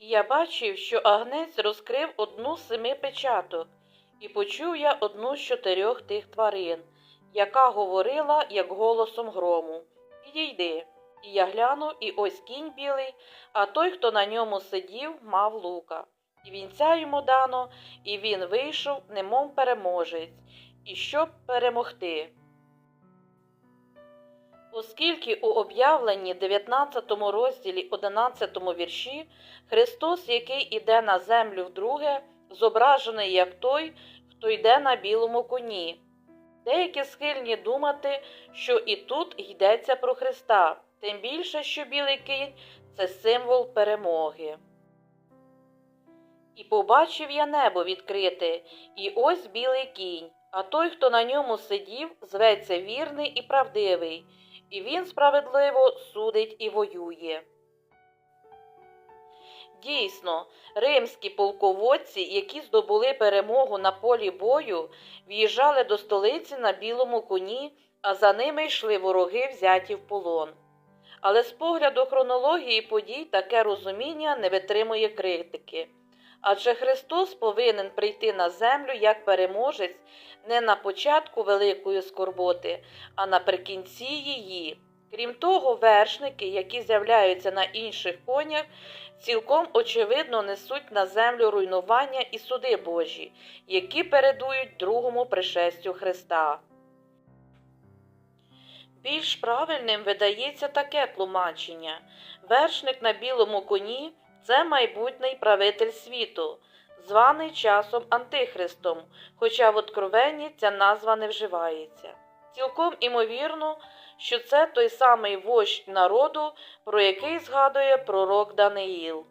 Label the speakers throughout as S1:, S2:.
S1: І я бачив, що агнець розкрив одну з семи печаток, і почув я одну з чотирьох тих тварин, яка говорила, як голосом грому. Підійди. І я глянув, і ось кінь білий, а той, хто на ньому сидів, мав лука. І вінця йому дано, і він вийшов, немов переможець, і щоб перемогти. Оскільки у об'явленні 19 розділі 11 вірші Христос, який іде на землю вдруге, зображений як той, хто йде на білому коні. Деякі схильні думати, що і тут йдеться про Христа, тим більше, що білий кінь це символ перемоги. І побачив я небо відкрите, і ось білий кінь, а той, хто на ньому сидів, зветься вірний і правдивий, і він справедливо судить і воює. Дійсно, римські полководці, які здобули перемогу на полі бою, в'їжджали до столиці на білому коні, а за ними йшли вороги, взяті в полон. Але з погляду хронології подій таке розуміння не витримує критики. Адже Христос повинен прийти на землю як переможець не на початку великої скорботи, а наприкінці її. Крім того, вершники, які з'являються на інших конях, цілком очевидно несуть на землю руйнування і суди Божі, які передують другому пришестю Христа. Більш правильним видається таке тлумачення вершник на білому коні це майбутній правитель світу, званий часом Антихристом, хоча в Откровенні ця назва не вживається. Цілком імовірно, що це той самий вождь народу, про який згадує пророк Даниїл.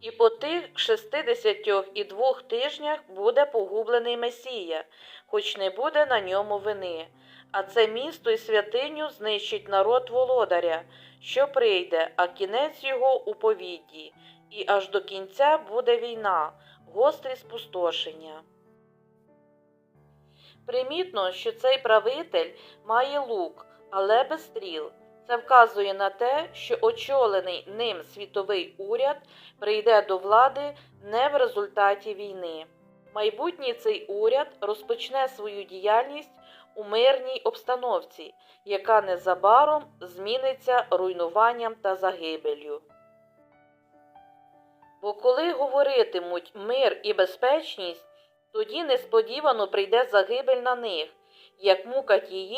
S1: І по тих шестидесятьох і двох тижнях буде погублений Месія, хоч не буде на ньому вини. А це місто і святиню знищить народ володаря, що прийде, а кінець його у повідді, і аж до кінця буде війна, гострі спустошення. Примітно, що цей правитель має лук, але без стріл. Це вказує на те, що очолений ним світовий уряд прийде до влади не в результаті війни. Майбутній цей уряд розпочне свою діяльність у мирній обстановці, яка незабаром зміниться руйнуванням та загибелью. Бо коли говоритимуть мир і безпечність, тоді несподівано прийде загибель на них, як мука тієї,